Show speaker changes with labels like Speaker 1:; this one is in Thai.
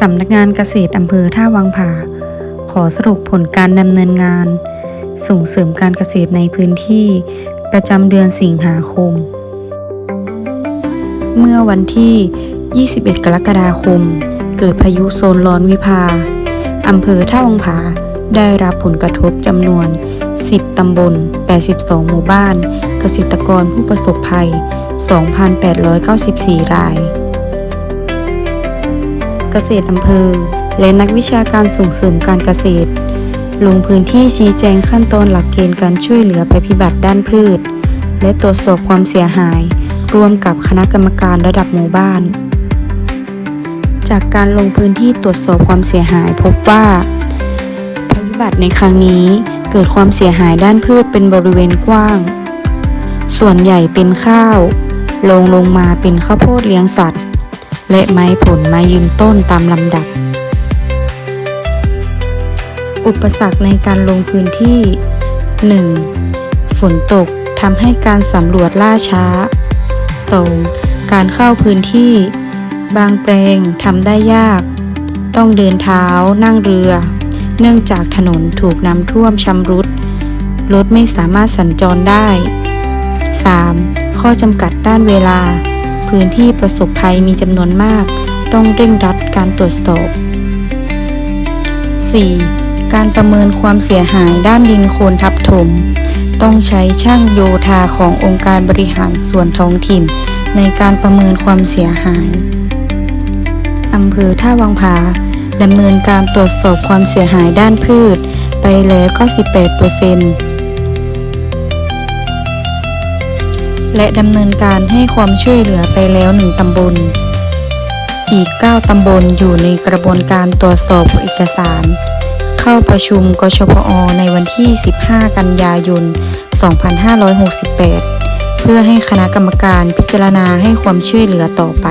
Speaker 1: สำนักงานเกษตรอำเภอท่าวังผา ขอสรุปผลการดำเนินงาน ส่งเสริมการเกษตรในพื้นที่ ประจำเดือนสิงหาคม เมื่อวันที่ 21 กรกฎาคม เกิดพายุโซนร้อนวิภาอำเภอท่าวังผาได้รับผลกระทบจำนวน 10 ตำบล 82 หมู่บ้าน เกษตรกรผู้ประสบภัย 2,894 ราย เกษตรอำเภอ และนักวิชาการส่งเสริมการเกษตร ลงพื้นที่ชี้แจงขั้นตอนหลักเกณฑ์การช่วยเหลือภัยพิบัติด้านพืช และตรวจสอบความเสียหายร่วมกับคณะกรรมการระดับหมู่บ้าน จากการลงพื้นที่ตรวจสอบความเสียหายพบว่าภัยพิบัติในครั้งนี้เกิดความเสียหายด้านพืชเป็นบริเวณกว้าง ส่วนใหญ่เป็นข้าว ลงลงมาเป็นข้าวโพดเลี้ยงสัตว์ และไม้ผลไม้ยืนต้นตามลำดับ อุปสรรคในการลงพื้นที่ 1. ฝนตกทำให้การสำรวจล่าช้า 2. การเข้าพื้นที่ บางแปลงทำได้ยาก ต้องเดินเท้านั่งเรือ เนื่องจากถนนถูกน้ำท่วมชำรุด รถไม่สามารถสัญจรได้ 3. ข้อจำกัดด้านเวลา พื้นที่ประสบภัยมีจำนวนมาก ต้องเร่งรัดการตรวจสอบ 4. การประเมินความเสียหายด้านดินโคลนทับถม ต้องใช้ช่างโยธาขององค์การบริหารส่วนท้องถิ่น ในการประเมินความเสียหายอำเภอท่าวังผาดำเนินการตรวจสอบความเสียหายด้านพืช ไปแล้ว 98เปอร์เซ็นต์ และดำเนินการให้ความช่วยเหลือไปแล้วหนึ่งตำบล อีก 9 ตำบลอยู่ในกระบวนการตรวจสอบเอกสาร เข้าประชุมกชพอในวันที่ 15 กันยายน 2568 เพื่อให้คณะกรรมการพิจารณาให้ความช่วยเหลือต่อไป